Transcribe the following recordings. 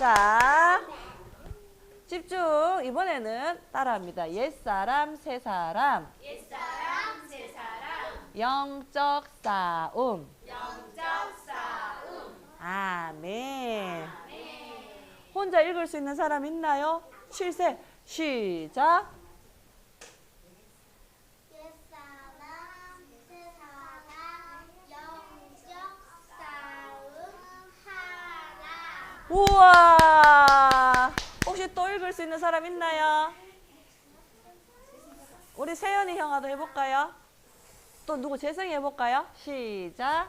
자, 집중. 이번에는 따라합니다. 옛사람, 새사람. 옛사람 새사람 영적 싸움. 영적 싸움 아멘. 혼자 읽을 수 있는 사람 있나요? 7세. 시작. 옛사람 새사람 영적 싸움 하라 우와. 혹시 또 읽을 수 있는 사람 있나요? 우리 세연이 형아도 해볼까요? 또 누구 재성이 해볼까요? 시작.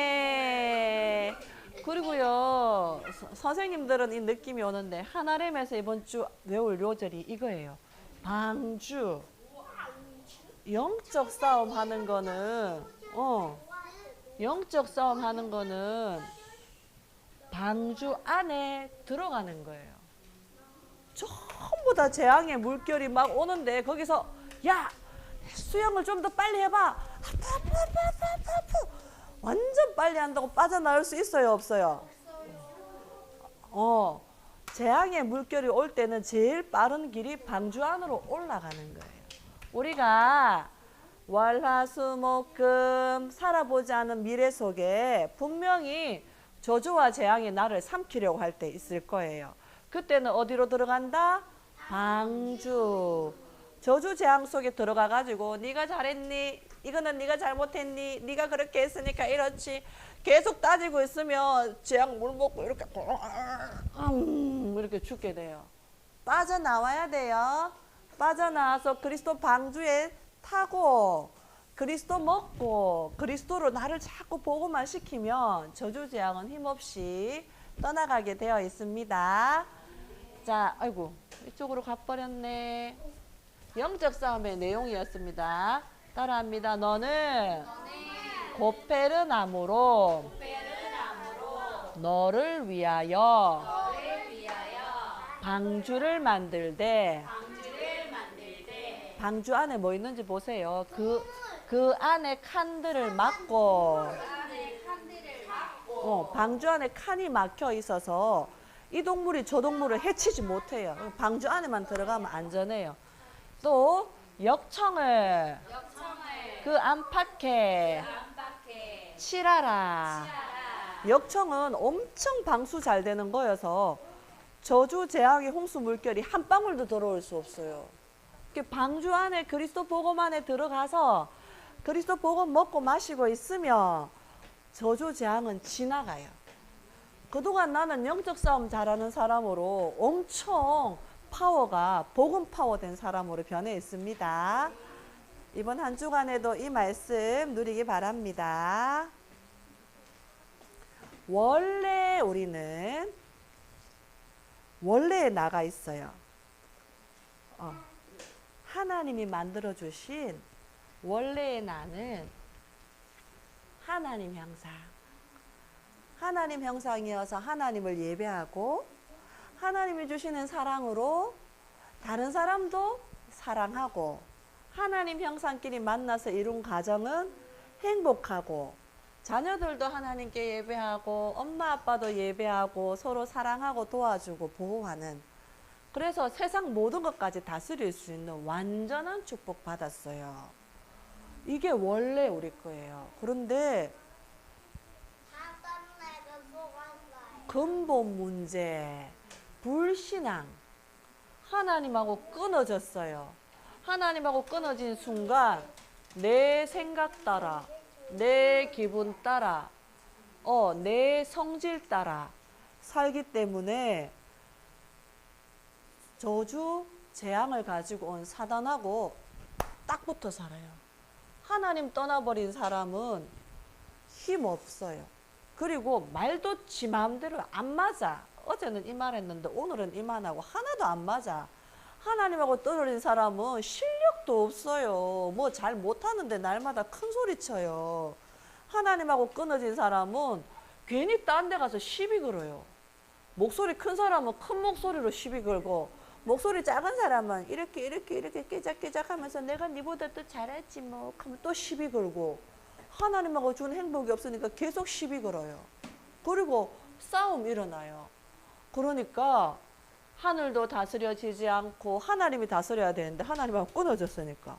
아멘. 그리고요, 서- 선생님들은 이 느낌이 오는데, 하나렘에서 이번 주 외울 요절이 이거예요. 방주. 영적 싸움 하는 거는, 어, 영적 싸움 하는 거는 방주 안에 들어가는 거예요. 전부 다 재앙의 물결이 막 오는데, 거기서, 야! 수영을 좀 더 빨리 해봐. 완전 빨리 한다고 빠져나올 수 있어요, 없어요? 어, 재앙의 물결이 올 때는 제일 빠른 길이 방주 안으로 올라가는 거예요. 우리가 월화수목금 살아보지 않은 미래 속에 분명히 저주와 재앙이 나를 삼키려고 할 때 있을 거예요. 그때는 어디로 들어간다? 방주. 저주 재앙 속에 들어가 가지고 네가 잘했니? 이거는 네가 잘못했니? 네가 그렇게 했으니까 이렇지. 계속 따지고 있으면 재앙 물 먹고 이렇게 음, 이렇게 죽게 돼요. 빠져나와야 돼요. 빠져나와서 그리스도 방주에 타고 그리스도 먹고 그리스도로 나를 자꾸 보고만 시키면 저주 재앙은 힘없이 떠나가게 되어 있습니다. 자, 아이고 이쪽으로 가버렸네. 영적 싸움의 내용이었습니다. 따라합니다. 너는 고페르 나무로 너를 위하여 너를 위하여 방주를 만들되 방주를 방주 안에 뭐 있는지 보세요. 그, 그 안에 칸들을 막고, 안에 칸들을 막고 어, 방주 안에 칸이 막혀 있어서 이 동물이 저 동물을 해치지 못해요. 방주 안에만 들어가면 안전해요. 또 역청을 그 안팎에 칠하라. 하라 역청은 엄청 방수 잘 되는 거여서 저주 재앙의 홍수 물결이 한 방울도 들어올 수 없어요. 이렇게 방주 안에 그리스도 복음 안에 들어가서 그리스도 복음 먹고 마시고 있으면 저주 재앙은 지나가요. 그동안 나는 영적 싸움 잘하는 사람으로 엄청 파워가 복음 파워 된 사람으로 변해 있습니다. 이번 한 주간에도 이 말씀 누리기 바랍니다. 원래 우리는 원래에 나가 있어요. 어. 하나님이 만들어 주신 원래의 나는 하나님 형상. 하나님 형상이어서 하나님을 예배하고 하나님이 주시는 사랑으로 다른 사람도 사랑하고 하나님 형상끼리 만나서 이룬 가정은 행복하고 자녀들도 하나님께 예배하고 엄마 아빠도 예배하고 서로 사랑하고 도와주고 보호하는 그래서 세상 모든 것까지 다스릴 수 있는 완전한 축복 받았어요. 이게 원래 우리 거예요. 그런데 근본 문제, 불신앙, 하나님하고 끊어졌어요. 하나님하고 끊어진 순간 내 생각 따라, 내 기분 따라, 어, 내 성질 따라 살기 때문에 저주, 재앙을 가지고 온 사단하고 딱 붙어 살아요. 하나님 떠나버린 사람은 힘 없어요. 그리고 말도 지 마음대로 안 맞아. 어제는 이 말 했는데 오늘은 이 말하고 하나도 안 맞아. 하나님하고 떨어진 사람은 실력도 없어요. 뭐 잘 못하는데 날마다 큰 소리 쳐요. 하나님하고 끊어진 사람은 괜히 딴 데 가서 시비 걸어요. 목소리 큰 사람은 큰 목소리로 시비 걸고 목소리 작은 사람은 이렇게 이렇게 이렇게 깨작깨작 하면서 내가 니보다 더 잘했지 뭐 하면 또 시비 걸고 하나님하고 준 행복이 없으니까 계속 시비 걸어요. 그리고 싸움 일어나요. 그러니까 하늘도 다스려지지 않고 하나님이 다스려야 되는데 하나님하고 끊어졌으니까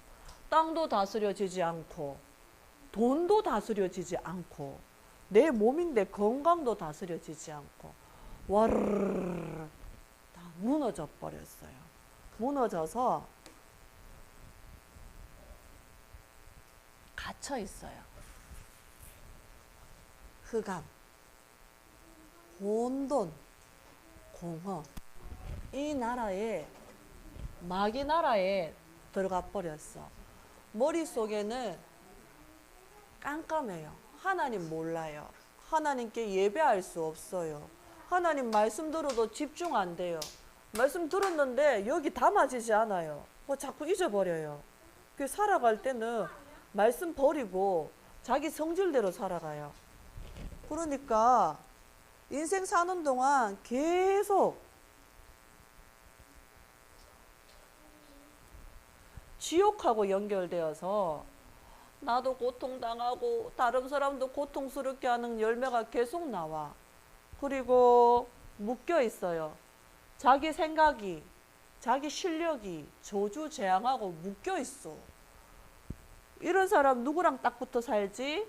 땅도 다스려지지 않고 돈도 다스려지지 않고 내 몸인데 건강도 다스려지지 않고 와르르르 다 무너져 버렸어요. 무너져서 갇혀 있어요. 흑암, 혼돈, 공허. 이 나라에 마귀 나라에 들어가 버렸어. 머릿속에는 깜깜해요. 하나님 몰라요. 하나님께 예배할 수 없어요. 하나님 말씀 들어도 집중 안 돼요. 말씀 들었는데 여기 담아지지 않아요. 뭐 자꾸 잊어버려요. 그 살아갈 때는 말씀 버리고 자기 성질대로 살아가요. 그러니까 인생 사는 동안 계속 지옥하고 연결되어서 나도 고통당하고 다른 사람도 고통스럽게 하는 열매가 계속 나와. 그리고 묶여 있어요. 자기 생각이, 자기 실력이 저주 재앙하고 묶여 있어. 이런 사람 누구랑 딱 붙어 살지?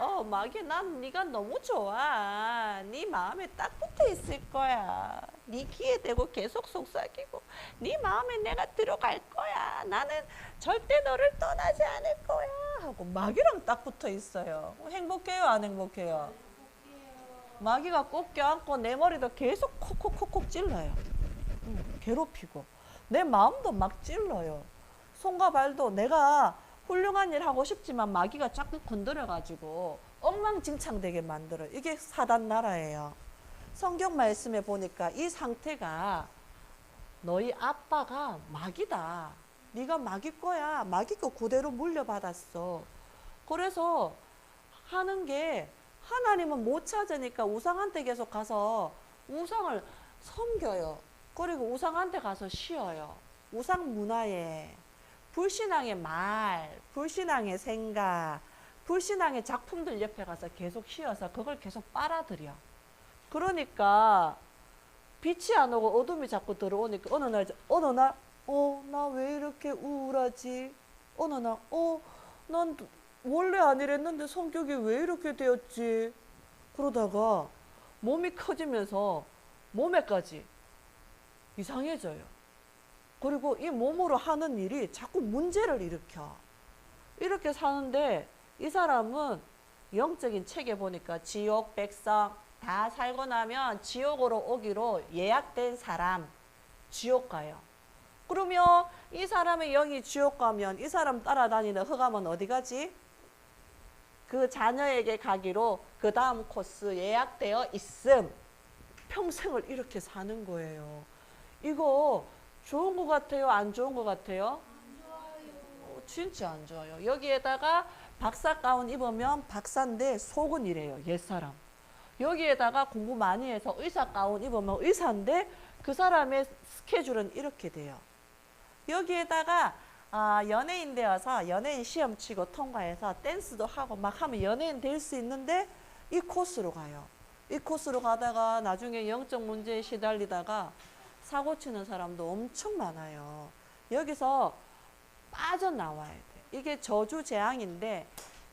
어, 마귀 난 네가 너무 좋아. 네 마음에 딱 붙어 있을 거야. 네 귀에 대고 계속 속삭이고 네 마음에 내가 들어갈 거야. 나는 절대 너를 떠나지 않을 거야. 하고 마귀랑 딱 붙어 있어요. 행복해요, 안 행복해요? 마귀가 꼭 껴안고 내 머리도 계속 콕콕콕콕 찔러요. 응, 괴롭히고 내 마음도 막 찔러요. 손과 발도 내가 훌륭한 일 하고 싶지만 마귀가 자꾸 건드려 가지고 엉망진창되게 만들어. 이게 사단 나라예요. 성경 말씀에 보니까 이 상태가 너희 아빠가 마귀다. 네가 마귀 거야. 마귀 거 그대로 물려받았어. 그래서 하는 게 하나님은 못 찾으니까 우상한테 계속 가서 우상을 섬겨요. 그리고 우상한테 가서 쉬어요. 우상 문화에 불신앙의 말, 불신앙의 생각, 불신앙의 작품들 옆에 가서 계속 쉬어서 그걸 계속 빨아들여. 그러니까 빛이 안 오고 어둠이 자꾸 들어오니까 어느 날 어느 날 어, 나 왜 이렇게 우울하지? 어느 날 어, 난 원래 안 이랬는데 성격이 왜 이렇게 되었지? 그러다가 몸이 커지면서 몸에까지 이상해져요. 그리고 이 몸으로 하는 일이 자꾸 문제를 일으켜. 이렇게 사는데 이 사람은 영적인 책에 보니까 지옥 백성 다 살고 나면 지옥으로 오기로 예약된 사람 지옥 가요. 그러면 이 사람의 영이 지옥 가면 이 사람 따라다니는 흑암은 어디 가지? 그 자녀에게 가기로 그 다음 코스 예약되어 있음. 평생을 이렇게 사는 거예요. 이거 좋은 것 같아요? 안 좋은 것 같아요? 어, 진짜 안 좋아요. 여기에다가 박사 가운 입으면 박사인데 속은 이래요. 옛사람. 여기에다가 공부 많이 해서 의사 가운 입으면 의사인데 그 사람의 스케줄은 이렇게 돼요. 여기에다가 아, 연예인 되어서 연예인 시험 치고 통과해서 댄스도 하고 막 하면 연예인 될 수 있는데 이 코스로 가요. 이 코스로 가다가 나중에 영적 문제에 시달리다가 사고 치는 사람도 엄청 많아요. 여기서 빠져나와야 돼. 이게 저주 재앙인데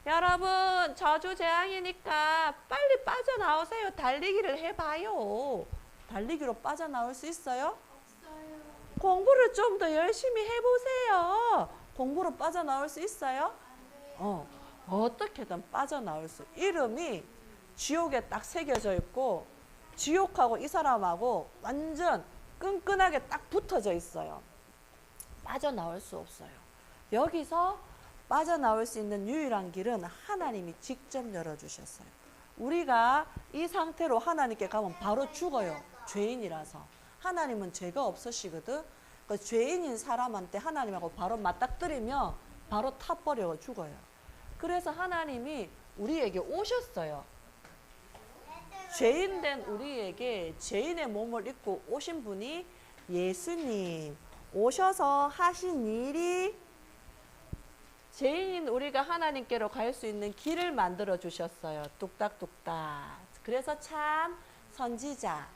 여러분 저주 재앙이니까 빨리 빠져나오세요. 달리기를 해봐요. 달리기로 빠져나올 수 있어요? 공부를 좀 더 열심히 해보세요. 공부로 빠져나올 수 있어요? 어, 어떻게든 빠져나올 수. 이름이 지옥에 딱 새겨져 있고 지옥하고 이 사람하고 완전 끈끈하게 딱 붙어져 있어요. 빠져나올 수 없어요. 여기서 빠져나올 수 있는 유일한 길은 하나님이 직접 열어주셨어요. 우리가 이 상태로 하나님께 가면 바로 죽어요. 죄인이라서. 하나님은 죄가 없으시거든. 그 죄인인 사람한테 하나님하고 바로 맞닥뜨리면 바로 타버려 죽어요. 그래서 하나님이 우리에게 오셨어요. 죄인 된 우리에게 죄인의 몸을 입고 오신 분이 예수님 오셔서 하신 일이 죄인인 우리가 하나님께로 갈 수 있는 길을 만들어 주셨어요. 뚝딱뚝딱. 그래서 참 선지자.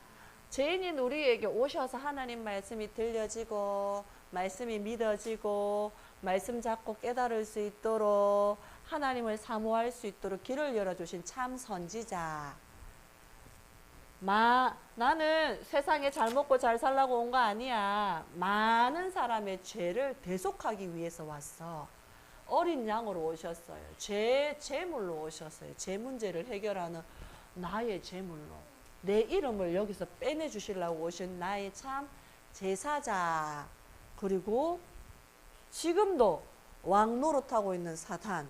죄인인 우리에게 오셔서 하나님 말씀이 들려지고 말씀이 믿어지고 말씀 잡고 깨달을 수 있도록 하나님을 사모할 수 있도록 길을 열어주신 참 선지자. 마, 나는 세상에 잘 먹고 잘 살라고 온 거 아니야. 많은 사람의 죄를 대속하기 위해서 왔어. 어린 양으로 오셨어요. 죄, 제물로 오셨어요. 죄 문제를 해결하는 나의 제물로. 내 이름을 여기서 빼내 주시려고 오신 나의 참 제사자. 그리고 지금도 왕 노릇하고 있는 사탄.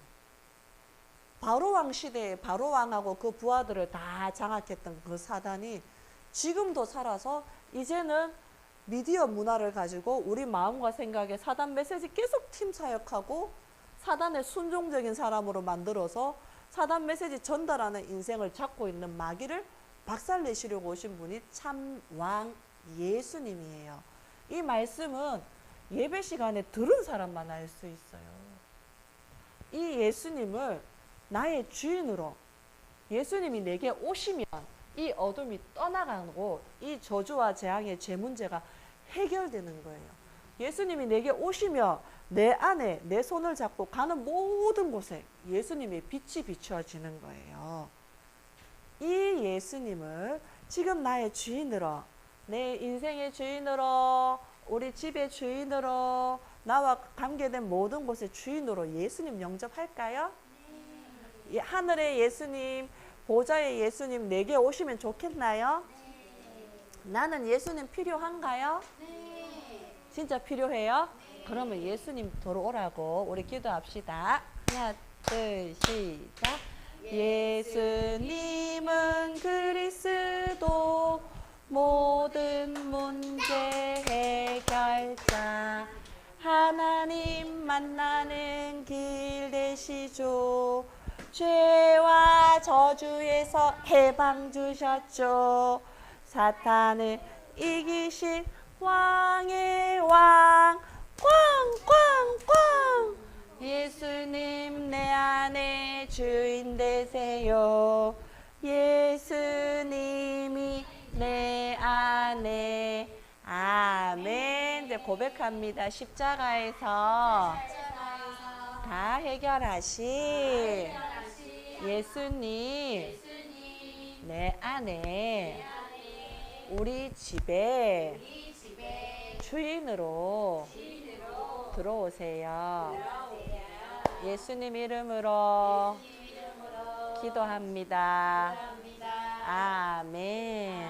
바로왕 시대에 바로왕하고 그 부하들을 다 장악했던 그 사단이 지금도 살아서 이제는 미디어 문화를 가지고 우리 마음과 생각에 사단 메시지 계속 팀 사역하고 사단의 순종적인 사람으로 만들어서 사단 메시지 전달하는 인생을 잡고 있는 마귀를 박살 내시려고 오신 분이 참왕 예수님이에요. 이 말씀은 예배 시간에 들은 사람만 알 수 있어요. 이 예수님을 나의 주인으로 예수님이 내게 오시면 이 어둠이 떠나가고 이 저주와 재앙의 죄 문제가 해결되는 거예요. 예수님이 내게 오시며 내 안에 내 손을 잡고 가는 모든 곳에 예수님의 빛이 비추어지는 거예요. 이 예수님을 지금 나의 주인으로 내 인생의 주인으로 우리 집의 주인으로 나와 관계된 모든 곳의 주인으로 예수님 영접할까요? 이 하늘의 예수님, 보좌의 예수님 내게 오시면 좋겠나요? 나는 예수님 필요한가요? 진짜 필요해요? 그러면 예수님 들어오라고 우리 기도합시다. 하나, 둘, 시작. 예수님은 그리스도 모든 문제 해결자 하나님 만나는 길 되시죠. 죄와 저주에서 해방 주셨죠. 사탄을 이기신 왕의 왕, 꽝꽝꽝. 예수님 내 안에 주인 되세요. 예수님이 내 안에 아멘. 이제 고백합니다. 십자가에서 다 해결하신 예수님 내 안에 우리 집에 주인으로 들어오세요. 예수님 이름으로 기도합니다. 아멘.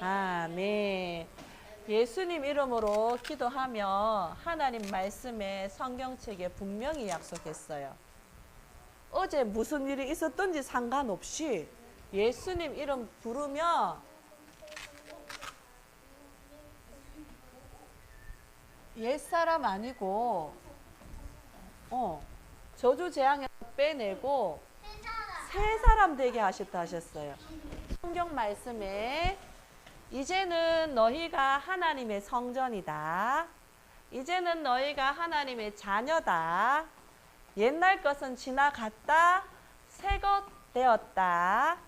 아멘. 예수님 이름으로 기도하며 하나님 말씀에 성경책에 분명히 약속했어요. 어제 무슨 일이 있었던지 상관없이 예수님 이름 부르며 옛사람 아니고 어 저주 재앙에서 빼내고 새 사람 되게 하셨다 하셨어요. 성경 말씀에 이제는 너희가 하나님의 성전이다. 이제는 너희가 하나님의 자녀다. 옛날 것은 지나갔다. 새 것 되었다.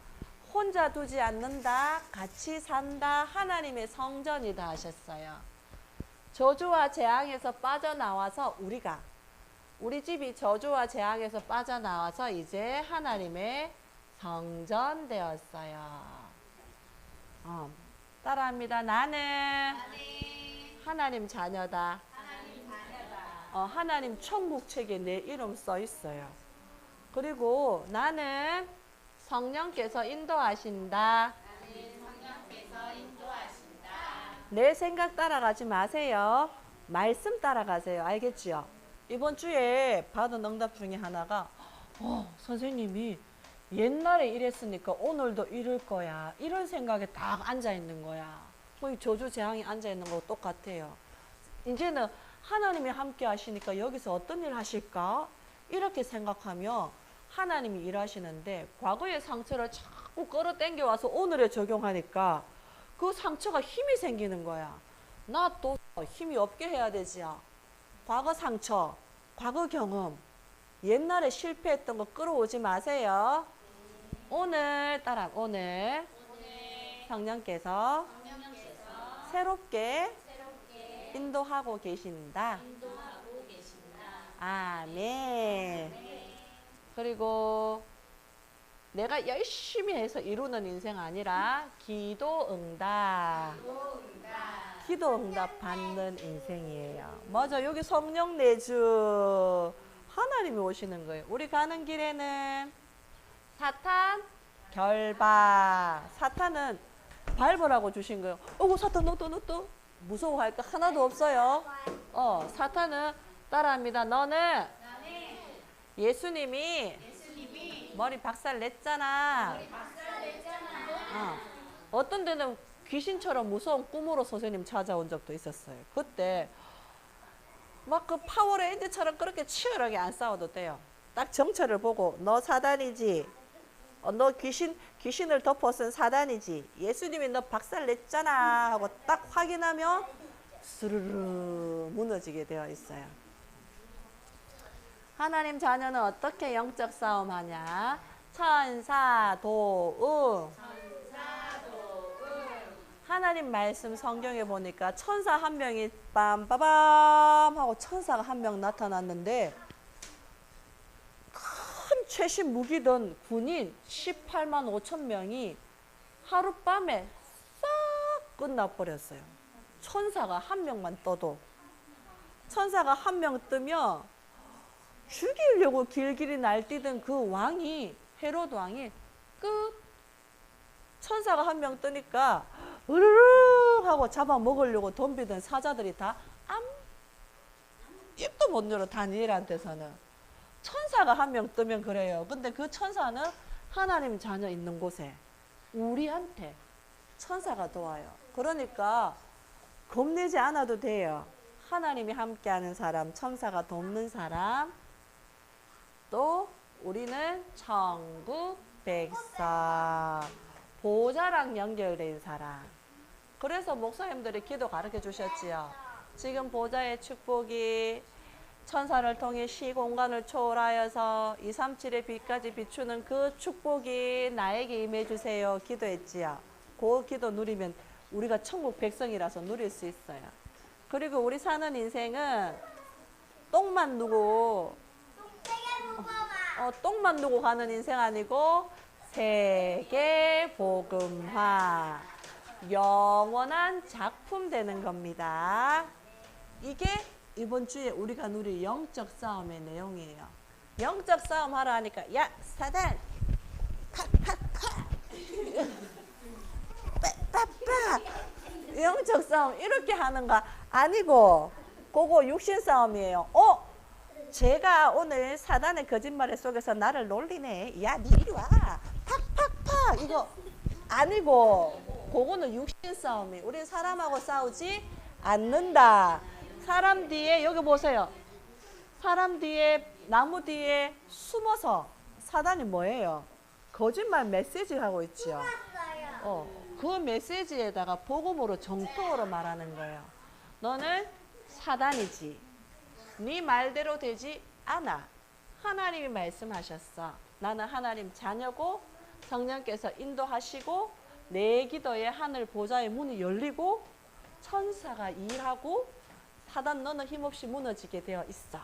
혼자 두지 않는다. 같이 산다. 하나님의 성전이다 하셨어요. 저주와 재앙에서 빠져나와서 우리가 우리 집이 저주와 재앙에서 빠져나와서 이제 하나님의 성전 되었어요. 어, 따라합니다. 나는 하나님 자녀다. 어, 하나님 천국 책에 내 이름 써 있어요. 그리고 나는 성령께서 인도하신다. 내 생각 따라가지 마세요. 말씀 따라가세요. 알겠지요? 이번 주에 받은 응답 중에 하나가 어, 선생님이 옛날에 이랬으니까 오늘도 이럴 거야. 이런 생각에 딱 앉아 있는 거야. 뭐이 저주 재앙이 앉아 있는 거 똑같아요. 이제는 하나님이 함께 하시니까 여기서 어떤 일 하실까? 이렇게 생각하며 하나님이 일하시는데 과거의 상처를 자꾸 끌어당겨 와서 오늘에 적용하니까 그 상처가 힘이 생기는 거야. 나 또 힘이 없게 해야 되지요. 과거 상처, 과거 경험, 옛날에 실패했던 거 끌어오지 마세요. 오늘 따라 오늘 성령께서 새롭게 인도하고 계신다. 인도하고 계신다. 아멘. 그리고 내가 열심히 해서 이루는 인생 아니라 기도 응답. 기도 응답 받는 인생이에요. 맞아. 여기 성령 내주 하나님이 오시는 거예요. 우리 가는 길에는 사탄 결박. 사탄은 밟으라고 주신 거예요. 어구 사탄 너또 너 또 무서워할 거 하나도 없어요. 어 사탄은 따라합니다. 너는 예수님이 머리 박살 냈잖아. 어. 어떤 데는 귀신처럼 무서운 꿈으로 선생님 찾아온 적도 있었어요. 그때 막 그 파워레인드처럼 그렇게 치열하게 안 싸워도 돼요. 딱 정체를 보고 너 사단이지. 어, 너 귀신 귀신을 덮어 쓴 사단이지. 예수님이 너 박살 냈잖아 하고 딱 확인하면 스르르 무너지게 되어 있어요. 하나님 자녀는 어떻게 영적 싸움하냐? 천사 도응. 하나님 말씀 성경에 보니까 천사 한 명이 빰빠밤 하고 천사가 한 명 나타났는데 큰 최신 무기던 군인 18만 5천 명이 하룻밤에 싹 끝나버렸어요. 천사가 한 명만 떠도 천사가 한 명 뜨면 죽이려고 길길이 날뛰던 그 왕이 헤로드 왕이 끝 천사가 한 명 뜨니까 으르르 하고 잡아 먹으려고 덤비던 사자들이 다 암 입도 못 열어 다니엘한테서는 천사가 한 명 뜨면 그래요. 근데 그 천사는 하나님 자녀 있는 곳에 우리한테 천사가 도와요. 그러니까 겁내지 않아도 돼요. 하나님이 함께하는 사람, 천사가 돕는 사람, 또 우리는 천국 백성, 보좌랑 연결된 사람. 그래서 목사님들이 기도 가르쳐 주셨지요. 지금 보좌의 축복이 천사를 통해 시공간을 초월하여서 237의 빛까지 비추는 그 축복이 나에게 임해 주세요. 기도했지요. 그 기도 누리면 우리가 천국 백성이라서 누릴 수 있어요. 그리고 우리 사는 인생은 똥만 누고 어, 똥만 누고 가는 인생 아니고 세계 복음화 영원한 작품 되는 겁니다. 이게 이번 주에 우리가 누릴 영적 싸움의 내용이에요. 영적 싸움 하라 하니까 야 사단 빠빠빠 영적 싸움 이렇게 하는 거 아니고 그거 육신 싸움이에요. 어? 제가 오늘 사단의 거짓말에 속에서 나를 놀리네. 야, 니 이리 와. 팍팍팍. 이거 아니고, 그거는 육신 싸움이. 우린 사람하고 싸우지 않는다. 사람 뒤에, 여기 보세요. 사람 뒤에, 나무 뒤에 숨어서 사단이 뭐예요? 거짓말 메시지 하고 있죠. 어, 그 메시지에다가 복음으로 정통으로 말하는 거예요. 너는 사단이지. 네 말대로 되지 않아. 하나님이 말씀하셨어. 나는 하나님 자녀고 성령께서 인도하시고 내 기도에 하늘 보좌의 문이 열리고 천사가 일하고 사단 너는 힘없이 무너지게 되어 있어.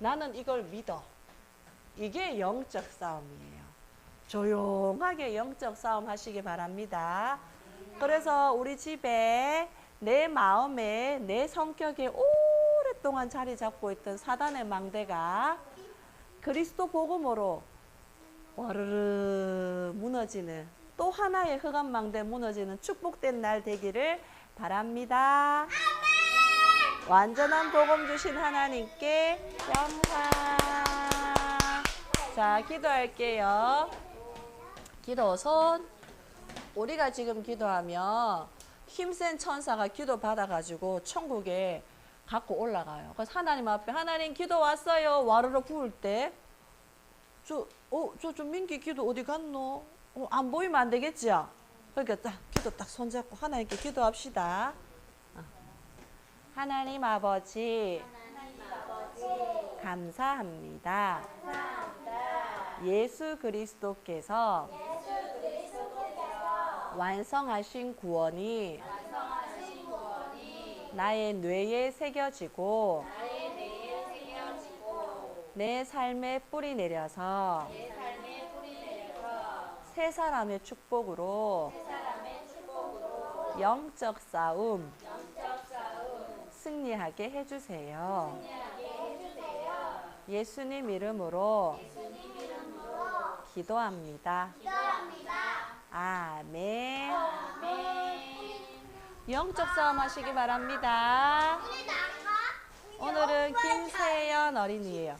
나는 이걸 믿어. 이게 영적 싸움이에요. 조용하게 영적 싸움 하시기 바랍니다. 그래서 우리 집에 내 마음에 내 성격에 오 랫동안 자리 잡고 있던 사단의 망대가 그리스도 복음으로 와르르 무너지는 또 하나의 흑암 망대 무너지는 축복된 날 되기를 바랍니다. 완전한 복음 주신 하나님께 영광. 자, 기도할게요. 기도 손. 우리가 지금 기도하면 힘센 천사가 기도 받아가지고 천국에 갖고 올라가요. 그래서 하나님 앞에 하나님 기도 왔어요. 와르르 부을 때, 저, 어, 저, 저 민기 기도 어디 갔노? 어, 안 보이면 안 되겠지요? 그러니까 딱 기도 딱 손잡고 하나님께 기도합시다. 어. 하나님 아버지 감사합니다. 예수 그리스도께서 완성하신 구원이 나의 뇌에 새겨지고 내 삶에 뿌리 내려서 세 사람의 축복으로 영적 싸움 승리하게 해주세요. 예수님 이름으로 기도합니다. 아멘. 영적 싸움 하시기 바랍니다. 오늘은 김세연 어린이에요.